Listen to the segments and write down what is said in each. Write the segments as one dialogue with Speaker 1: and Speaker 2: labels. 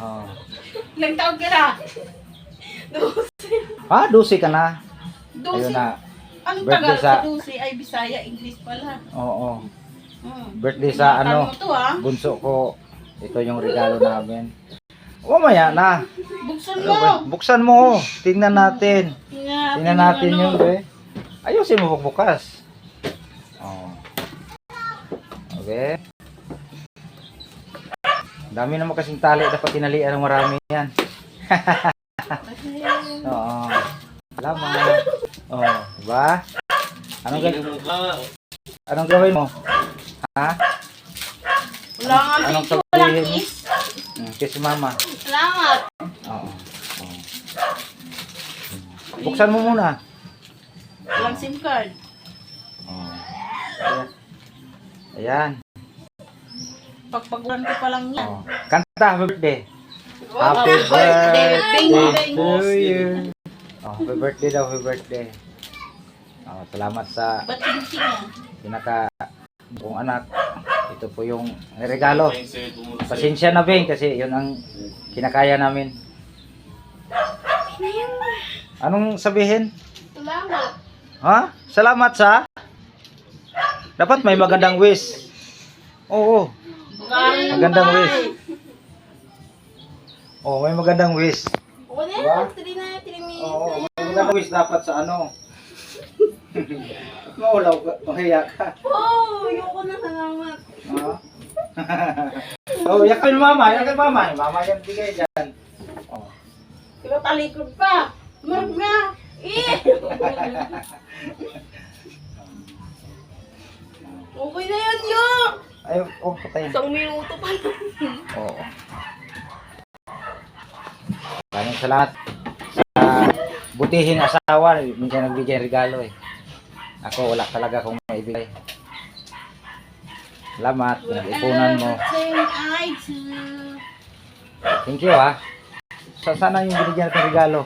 Speaker 1: Oh.
Speaker 2: Ilang taon ka na?
Speaker 1: Ah, 12 ka na.
Speaker 2: Dosi.
Speaker 1: Ayun na.
Speaker 2: Anong
Speaker 1: Birthday
Speaker 2: tagal
Speaker 1: sa-
Speaker 2: sa Dosi? Ay, Bisaya, English pala.
Speaker 1: Oo.
Speaker 2: Hmm.
Speaker 1: Birthday sa ano,
Speaker 2: to ha?
Speaker 1: bunso ko. Ito yung regalo namin. Mamaya na.
Speaker 2: Buksan
Speaker 1: Ano
Speaker 2: mo.
Speaker 1: Buksan mo. Tingnan natin.
Speaker 2: Tingnan
Speaker 1: Tingnan natin
Speaker 2: yung
Speaker 1: yun,
Speaker 2: ano.
Speaker 1: be. Ayusin mo bukas. Oh. Okay. Dami naman kasing tali. Dapat tinalian ng marami yan. Oo. Salamat. Oh, diba? Anong, ga- anong gawin mo? Ha?
Speaker 2: Wala nga
Speaker 1: Anong sabihin?
Speaker 2: kiss.
Speaker 1: Hmm, kiss mama.
Speaker 2: Salamat.
Speaker 1: Oo. Oo. Buksan mo muna.
Speaker 2: Walang SIM card.
Speaker 1: Oh. Ayan. Ayan.
Speaker 2: Pagpagulan ko pa lang yan.
Speaker 1: Oh. Kanta, happy birthday.
Speaker 2: Happy birthday, bing, bing.
Speaker 1: to you. Oh, happy birthday daw, happy birthday. Oh, salamat sa pinaka kong anak. Ito po yung regalo. Pasensya na, Beng, kasi yun ang kinakaya namin. Anong sabihin?
Speaker 2: Salamat.
Speaker 1: Ha? Salamat sa? Dapat may magandang wish. Oo. Magandang wish. Oh, may magandang wish.
Speaker 2: O na
Speaker 1: Diba?
Speaker 2: yan, 3 na, 3 minutes
Speaker 1: Oo, may magandang wish dapat sa ano. Maulaw ka, mahiya ka.
Speaker 2: Oh, ayoko na, salamat.
Speaker 1: Ha? oh, yakin mama, yakin mama. Mama yan bigay dyan. Oh.
Speaker 2: Ikaw talikod pa. Marag na. Eh! okay na!
Speaker 1: Ay, oh, patay.
Speaker 2: Isang minuto pa lang.
Speaker 1: Oo. Maraming salamat sa butihin asawa. Minsan nagbigay regalo eh. Ako wala talaga akong maibigay. Salamat, pinag-ipunan mo. Thank you ah. Sa sana yung binigyan natin regalo.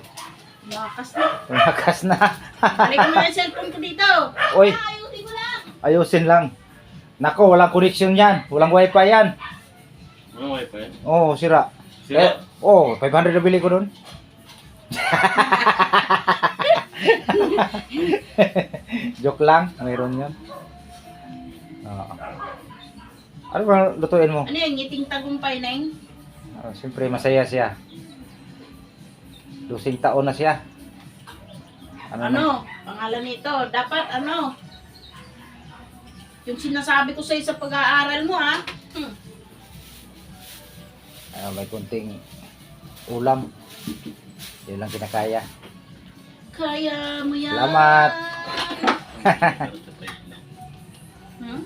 Speaker 2: Lakas na.
Speaker 1: Tumakas na.
Speaker 2: Balik mo na yung cellphone ko dito.
Speaker 1: Uy,
Speaker 2: Ayusin mo lang.
Speaker 1: ayusin lang. Nako, walang connection yan. Walang wifi yan.
Speaker 3: Ano wifi?
Speaker 1: Oo, oh, sira.
Speaker 3: Sira?
Speaker 1: Eh, oh, 500 na bili ko doon. Joke lang, mayroon yun. Oo. Ano ba lutuin mo?
Speaker 2: Ano yung ngiting tagumpay na yun?
Speaker 1: Oh, Siyempre masaya siya. Lusing taon na siya. Ano?
Speaker 2: Ano? Pangalan nito. Dapat ano? Yung sinasabi ko sa'yo sa pag-aaral mo ha. Hmm.
Speaker 1: Ah, may kunting ulam. Yun lang kinakaya.
Speaker 2: Kaya mo yan.
Speaker 1: Salamat.
Speaker 2: Hmm?